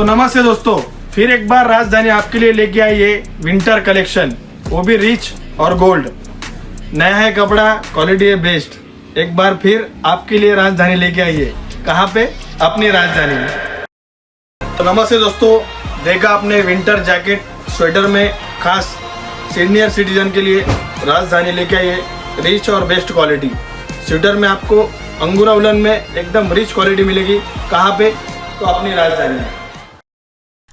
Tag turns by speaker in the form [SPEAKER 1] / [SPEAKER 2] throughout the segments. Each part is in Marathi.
[SPEAKER 1] तो नमस्ते दोस्तों, फिर एक बार राजधानी आपके लिए लेके आई है विंटर कलेक्शन वो भी रिच और गोल्ड नया है कपड़ा क्वालिटी है बेस्ट एक बार फिर आपके लिए राजधानी लेके आई है कहाँ पे? अपनी राजधानी में। तो नमस्ते दोस्तों, देखा आपने विंटर जैकेट स्वेटर में खास सीनियर सिटीजन के लिए राजधानी लेके आई है रिच और बेस्ट क्वालिटी स्वेटर में आपको अंगूरा उलन में एकदम रिच क्वालिटी मिलेगी। कहाँ पे? तो अपनी राजधानी में।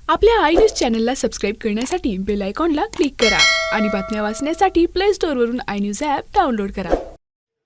[SPEAKER 2] आपल्या आय न्यूज चॅनलला सबस्क्राईब करण्यासाठी बेल आयकॉनला क्लिक करा आणि बातम्या वाचण्यासाठी प्ले स्टोअरवरून आय न्यूज ॲप डाउनलोड करा.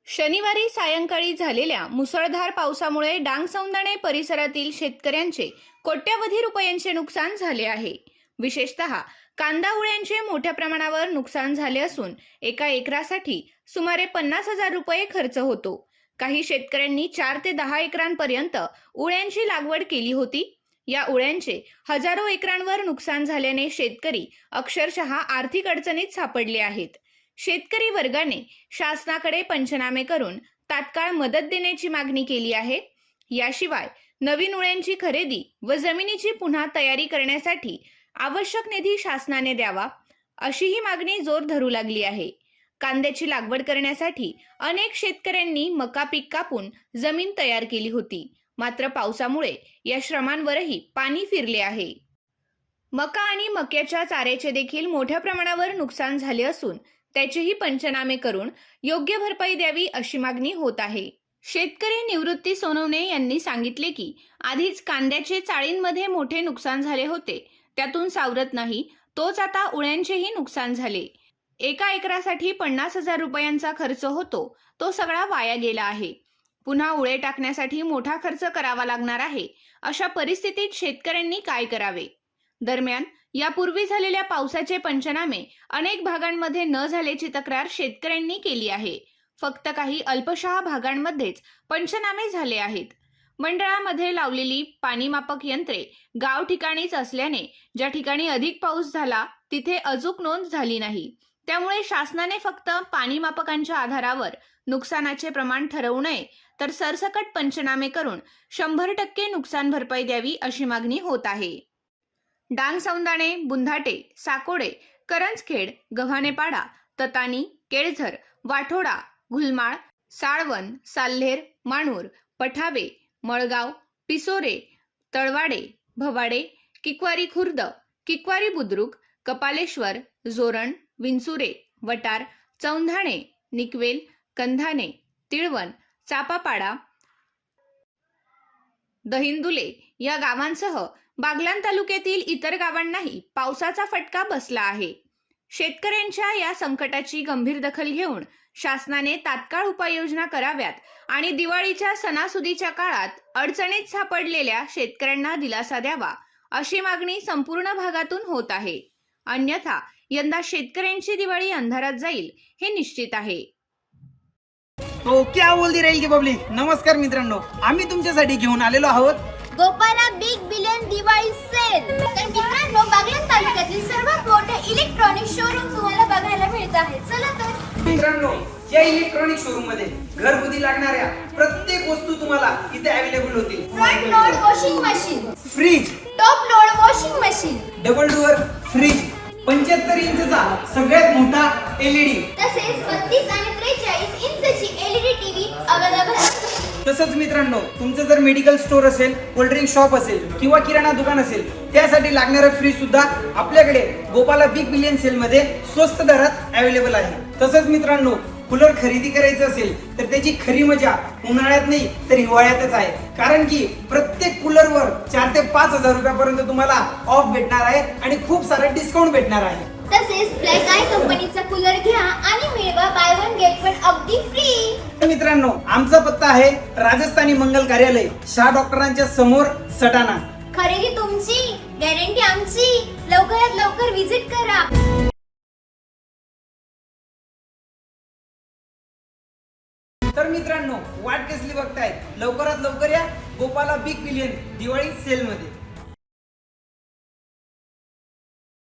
[SPEAKER 3] शनिवारी सायंकाळी झालेल्या मुसळधार पावसामुळे डांग सौंदणे परिसरातील शेतकऱ्यांचे कोट्यवधी रुपयांचे नुकसान झाले आहे. विशेषतः कांदा उळ्यांचे मोठ्या प्रमाणावर नुकसान झाले असून एका एकरासाठी सुमारे पन्नास हजार रुपये खर्च होतो. काही शेतकऱ्यांनी चार ते दहा एकरांपर्यंत उळ्यांची लागवड केली होती. या उळ्यांचे हजारो एकरांवर नुकसान झाल्याने शेतकरी अक्षरशः आर्थिक अडचणीत सापडले आहेत. शेतकरी वर्गाने शासनाकडे पंचनामे करून तात्काळ मदत देण्याची मागणी केली आहे. याशिवाय नवीन उळ्यांची खरेदी व जमिनीची पुन्हा तयारी करण्यासाठी आवश्यक निधी शासनाने द्यावा अशीही मागणी जोर धरू लागली आहे. कांद्याची लागवड करण्यासाठी अनेक शेतकऱ्यांनी मका पीक कापून जमीन तयार केली होती. मात्र पावसामुळे या श्रमांवरही पाणी फिरले आहे. मका आणि मक्याच्या चाऱ्याचे देखील मोठ्या प्रमाणावर नुकसान झाले असून त्याचेही पंचनामे करून योग्य भरपाई द्यावी अशी मागणी होत आहे. शेतकरी निवृत्ती सोनवणे यांनी सांगितले की आधीच कांद्याचे चाळींमध्ये मोठे नुकसान झाले होते. त्यातून सावरत नाही तोच आता उळ्यांचेही नुकसान झाले. एका एकरासाठी पन्नास हजार रुपयांचा खर्च होतो तो सगळा वाया गेला आहे. पुन्हा उळे टाकण्यासाठी मोठा खर्च करावा लागणार आहे. अशा परिस्थितीत शेतकऱ्यांनी काय करावे? दरम्यान यापूर्वी झालेल्या पावसाचे पंचनामे अनेक भागांमध्ये न झाल्याची तक्रार शेतकऱ्यांनी केली आहे. फक्त काही अल्पशहा भागांमध्येच पंचनामे झाले आहेत. मंडळामध्ये लावलेली पाणीमापक यंत्रे गाव ठिकाणीच असल्याने ज्या ठिकाणी अधिक पाऊस झाला तिथे अचूक नोंद झाली नाही. त्यामुळे शासनाने फक्त पाणीमापकांच्या आधारावर नुकसानाचे प्रमाण ठरवू नये तर सरसकट पंचनामे करून शंभर टक्के नुकसान भरपाई द्यावी अशी मागणी होत आहे. डांग सौंदाणे बुंधाटे साकोडे करंजखेड गव्हाणेपाडा ततानी केळझर वाठोडा घुलमाळ साळवन साल्हेर माणूर पठावे मळगाव पिसोरे तळवाडे भवाडे किकवारी खुर्द किकवारी बुद्रुक कपालेश्वर जोरण विंचुरे वटार चौंधाणे निकवेल कंधाणे तिळवण चापापाडा दहिंदुले या गावांसह बागलान तालुक्यातील इतर गावांनाही पावसाचा फटका बसला आहे. शेतकऱ्यांच्या या संकटाची गंभीर दखल घेऊन शासनाने तात्काळ उपाययोजना कराव्यात आणि दिवाळीच्या सणासुदीच्या काळात अडचणीत सापडलेल्या शेतकऱ्यांना दिलासा द्यावा अशी मागणी संपूर्ण भागातून होत आहे. अन्यथा यंदा शेतकऱ्यांची दिवाळी अंधारात जाईल हे निश्चित आहे.
[SPEAKER 4] तो क्या बोलती राहील की पब्लिक नमस्कार मित्रांनो आम्ही तुमच्यासाठी घेऊन आलेलो आहोत.
[SPEAKER 5] Gopala big billion Diwali sale तर मित्रांनो बागलाण तालुक्यातील सर्वात मोठे इलेक्ट्रॉनिक शोरूम तुम्हाला बघायला मिळत आहे. चला तर.
[SPEAKER 4] मित्रांनो या इलेक्ट्रॉनिक शोरूममध्ये घरगुती लागणाऱ्या प्रत्येक वस्तू तुम्हाला इथे अवेलेबल होतील.
[SPEAKER 5] Front load washing machine
[SPEAKER 4] fridge
[SPEAKER 5] top load washing machine
[SPEAKER 4] double door fridge पंच्याहत्तर इंचचा सगळ्यात मोठा एलईडी
[SPEAKER 5] तसेच बत्तीस आणि त्रेचाळीस इंचची एलईडी टीव्ही अवेलेबल आहे.
[SPEAKER 4] तसंच मित्रांनो तुमचं जर मेडिकल स्टोअर असेल कोल्ड्रिंक शॉप असेल किंवा किराणा दुकान असेल त्यासाठी लागणारं फ्रीज सुद्धा आपल्याकडे गोपाला बिग बिलियन सेल मध्ये स्वस्त दरात अवेलेबल आहे. तसंच मित्रांनो कूलर खरेदी करायचं असेल तर त्याची खरी मजा उन्हाळ्यात नाही तर हिवाळ्यातच आहे. कारण की प्रत्येक कूलरवर चार ते पाच हजार रुपयापर्यंत तुम्हाला ऑफ भेटणार आहे आणि खूप सारं डिस्काउंट भेटणार आहे.
[SPEAKER 5] तसेच ब्लॅक आय कंपनीचा कूलर घ्या आणि मिळवा बाय वन गेट वन अगदी फ्री
[SPEAKER 4] तर मित्रांनो आमचा पत्ता आहे राजस्थानी मंगल कार्यालय शाह डॉक्टरांच्या समोर सटाणा.
[SPEAKER 5] खरेदी तुमची गॅरंटी आमची. लवकरात लवकर विजिट करा.
[SPEAKER 4] मित्रांनो वाट कसली बघताय लवकरात लवकर या Gopala big billion Diwali sale मध्ये